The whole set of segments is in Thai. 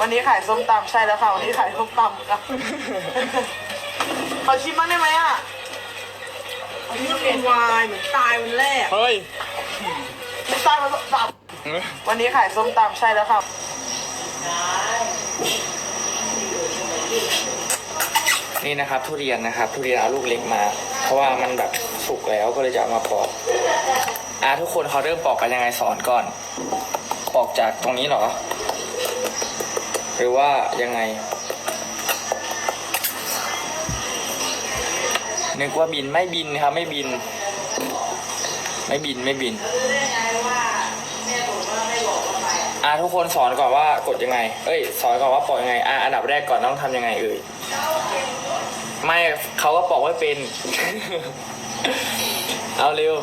วันนี้ขายส้มตำใช่แล้วค่ะ วันนี้ขายส้มตำครับขอชิมบ้างได้ไหมอะอันนี้มันเป็นวายเหมือนตายวันแรกเฮ้ยไม่ใช่มาส้มตำวันนี้ขายส้มตำใช่แล้วค่ะนี่นะครับ ทุเรียนนะครับ ทุเรียนเอาลูกเล็กมา เพราะว่ามันแบบสุกแล้วก็เลยจะเอามาปอกอะทุกคนเขาเริ่มปอกกันยังไงสอนก่อน ปอกจากตรงนี้เหรอ หรือว่ายังไง นึกว่าบินไม่บินครับไม่บิน ไม่บินไม่บินอะทุกคนสอนก่อนว่ากดยังไง เอ้ย สอนก่อนว่าปล่อกยังไงอะอันดับแรกก่อนต้องทำยังไงเอ่ยไม่เขาก็ปอกไม่เป็น เอาเร็ว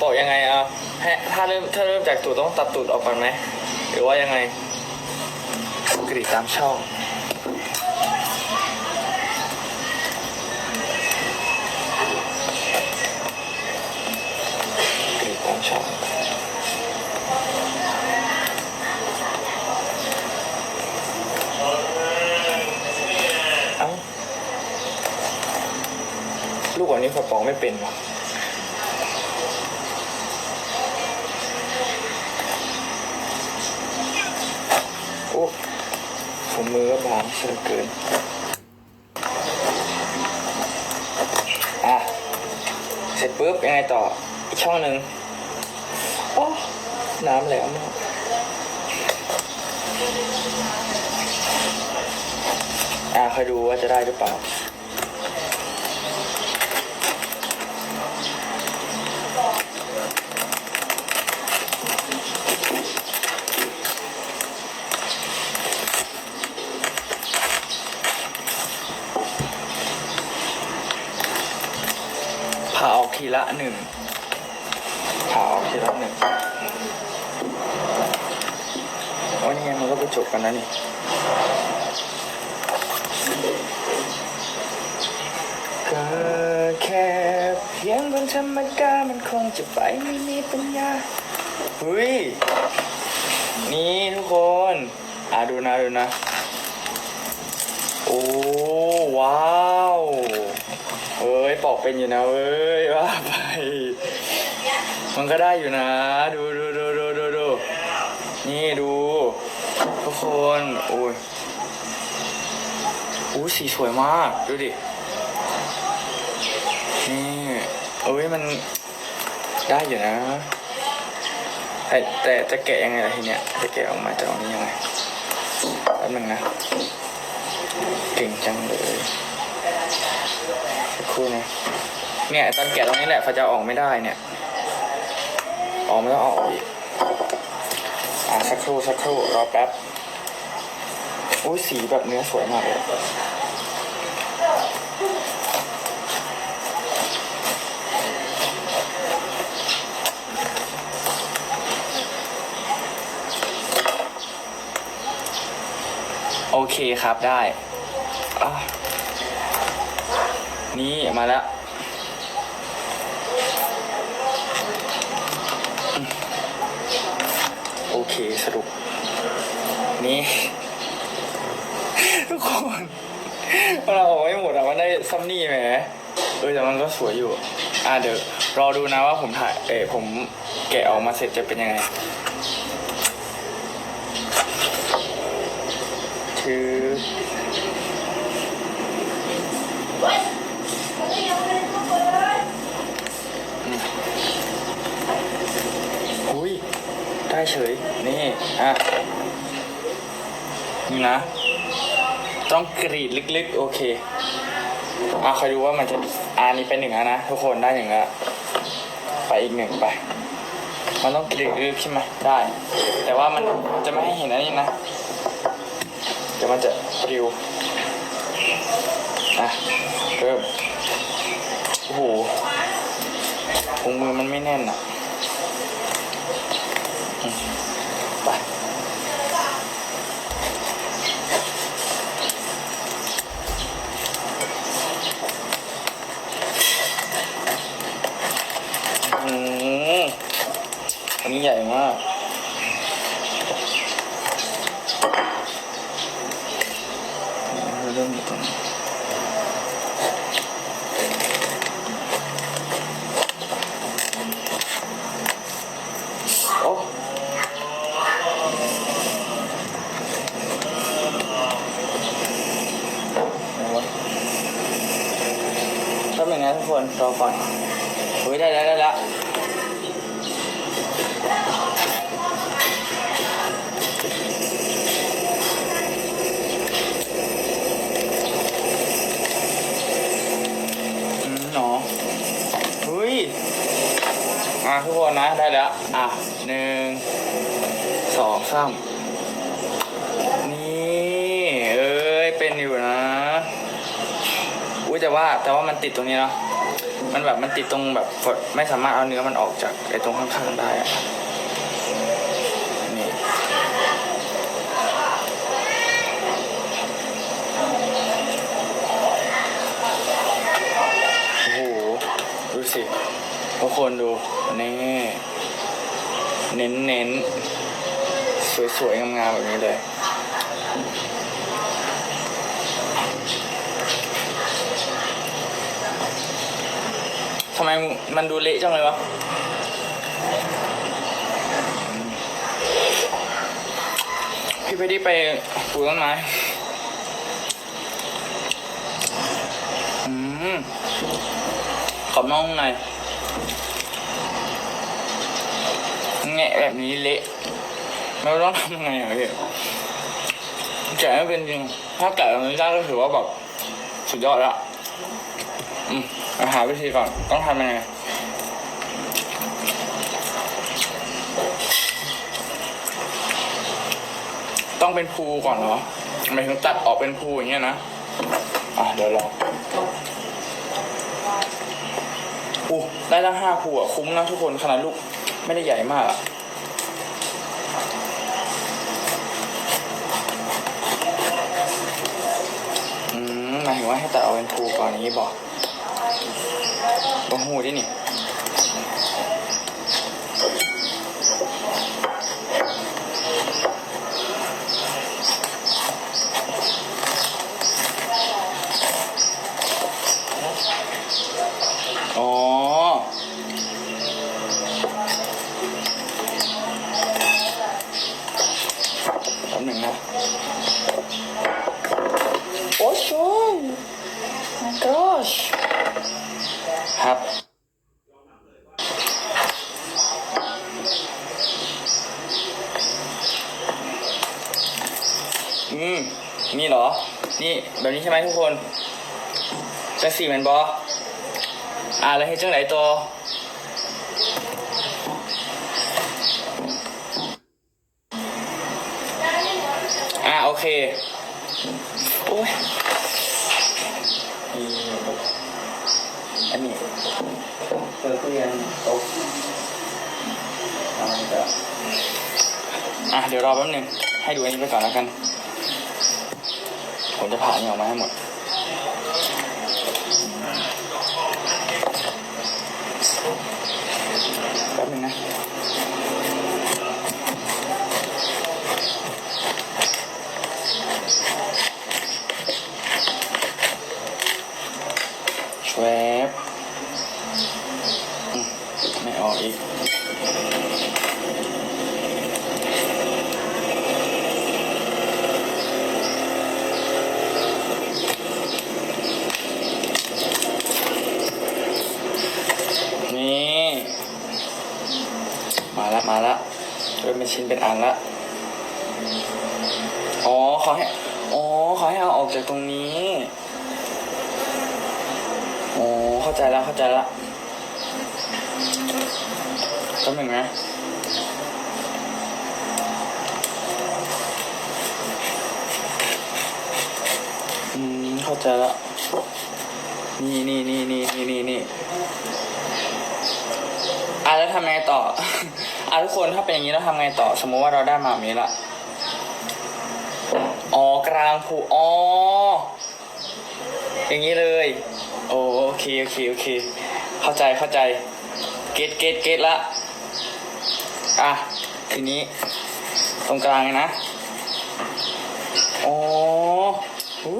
ปอกยังไงเอาให้ถ้าเริ่มถ้าเริ่มจากตูดต้องตัดตูดออกก่อนไหมหรือว่ายังไง กรีดตามช่อง กรีดตามช่อง เอ้า ลูกวันนี้ฝาปองไม่เป็นวะโอ้ผ มือก็บางเสือเกินอะเสร็จปุ๊บยังไงต่ออีกช่องหนึ่งโอ้น้ำแหลมมากอะคอยดูว่าจะได้หรือเปล่า ทีละหนึ่งผ่าออกทีละหนึ่งโอ้นี่ไงมันก็ไปจบกันนะนี่ก็แค่เพียงคนธรรมดามันคงจะไปไม่มีปัญญาเฮ้ย นี่ทุกคน อะดูนะดูนะ โอ้ ว้าว ปอกเป็นอยู่นะเว้ยว่าไป มันก็ได้อยู่นะ ดูดูดูดูดูดูนี่ดูทุกคนโอ้ยอู้สีสวยมาก ดูดิ นี่เอ้ยมันได้อยู่นะแต่แต่จะแกะยังไงล่ะทีเนี้ยจะแกะออกมาจากตรงนี้ยังไงแป๊บนึงนะ เก่งจังเลย สักครู่นะเนี่ยตอนแกะตรงนี้แหละฟ้าจะออกไม่ได้เนี่ย ออกไม่ต้องอออกอีกอ่าสักครู่สักครู่รอแป๊บอุ้ยสีแบบเนื้อสวยมากเลยโอเคครับได้อะ นี่มาแล้ว โอเคสรุป นี่ ทุกคนเราออกไม่หมดอะมันได้ซัมนี่ไหมเออแต่มันก็สวยอยู่ อะเดี๋ยวรอดูนะว่าผมถ่ายเออผมแกะออกมาเสร็จจะเป็นยังไงคือย ได้เฉย นี่อะนี่นะ ต้องกรีดลึกๆ โอเคอะคอยดูว่ามันจะอันนี้เป็นหนึ่งแล้วนะ ทุกคนได้หนึ่งแล้ว ไปอีกหนึ่งไป มันต้องกรีดลึกใช่ไหมได้ แต่ว่ามันจะไม่ให้เห็นอันนี้นะ เดี๋ยวมันจะปลิวอะเริ่มโอ้โหถุงมือมันไม่แน่นอะ อืมไป อืมอันนี้ใหญ่มาก นะทุกคน รอก่อนเฮ้ยได้แล้วได้แล้วอืมหนอเฮ้ย อะทุกคนนะได้แล้ว อะหนึ่งสองสามนี่เอ้ยเป็นอยู่นะ อุ้ยแต่ว่าแต่ว่ามันติดตรงนี้เนาะ มันแบบมันติดตรงแบบไม่สามารถเอาเนื้อมันออกจากไอ้ตรงข้างๆได้อะนี่โอ้โหดูสิทุกคนดูนี่เน้นเน้นๆสวยๆงามๆแบบนี้เลยำไมมันดูเละจังเลยวะ พี่ไปที่ไปปลูกต้นไม้อืมขอบน้องหน่อยแงะแบบนี้เละไม่รู้ต้องทำยังไงอะพี่แกะไม่เป็นจริง ถ้าแกะแบบนี้ได้ก็ถือว่าแบบสุดยอดละ อืมเอาหาวิธีก่อน ต้องทำยังไงต้องเป็นภูก่อนเหรอหมายถึงตัดออกเป็นภูอย่างเงี้ยนะ อะเดี๋ยวลองอู้ได้ตั้งห้าภูอะ คุ้มนะทุกคนขนาดลูก ไม่ได้ใหญ่มากอะอืมหมายถึงว่าให้ตัดออกเป็นภูก่อนอย่างนี้บอก บงหูดินี่ อ๋อ แป๊บหนึ่งนะ โอ้ชย my gosh ครับ อืม นี่เหรอ นี่แบบนี้ใช่ไหมทุกคนจะสี่เหมือนบออ่าแล้วให้จังไหนตัวอ่าโอเค โอ้ยนี่อันนี้เจอตู้เย็นโต๊ะอ่าเดี๋ยวอะเดี๋ยวรอแป๊บหนึง ให้ดูอันนี้ไปก่อนแล้วกัน ผมจะผ่าอันนี้ออกมาให้หมด แป๊บหนึงนะ แชวบอืมไม่ออกอีก นี่ มาละมาละเริ่มเป็น ชิ้นเป็นอันละ อ๋อขาให้ อ๋อขาให้เอาออกจากตรงนี้ อ๋อเข้าใจแล้วเข้าใจแล้วแป๊บหนึ่งนะอืมเข้าใจแล้วนี่นี่นี่นี่นี่นี่นี่อะแล้วทำไงต่อ อะทุกคนถ้าเป็นอย่างนี้แล้วทำไงต่อ สมมติว่าเราได้มาแบบนี้ละอ๋อกลางผูอ๋ออย่างนี้เลย โอเคโอเคโอเค เข้าใจเข้าใจ เก็ตเก็ตเก็ตละ อะ ทีนี้ ตรงกลางนะอ๋อหู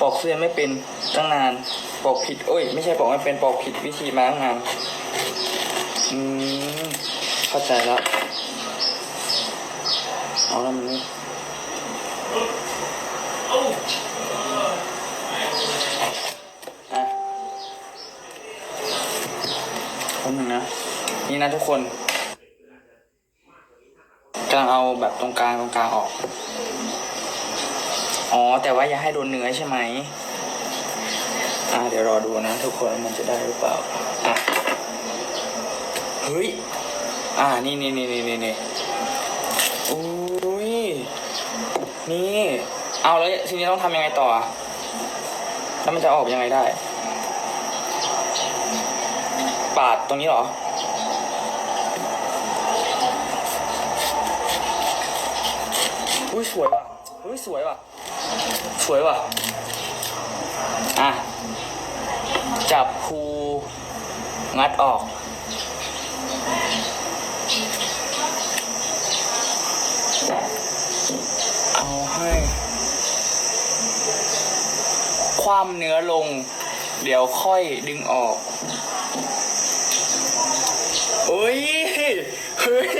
ปอกเสื้อไม่เป็นตั้งนาน ปอกผิดโอ้ย ไม่ใช่ปอกไม่เป็นปอกผิดวิธีมาตั้งนานอืม เข้าใจแล้วเอาแล้วมันนี่คนหนึ่งนะ นี่นะทุกคนกำลังเอาแบบตรงกลางตรงกลางออก อ๋อ แต่ว่าอย่าให้โดนเนื้อใช่ไหมอ่าเดี๋ยวรอดูนะ ทุกคนมันจะได้หรือเปล่า อะ เฮ้ย อ่า นี่นี่นี่นี่นี่นี่อุ้ย นี่ เอาแล้วทีนี้ต้องทำยังไงต่อ แล้วมันจะออกยังไงได้ ปาดตรงนี้เหรอ อุ้ยสวยว่ะ อุ้ยสวยว่ะ สวยว่ะ อะ จับภูงัดออก ความเนื้อลง เดี๋ยวค่อยดึงออกเฮ้ย เฮ้ย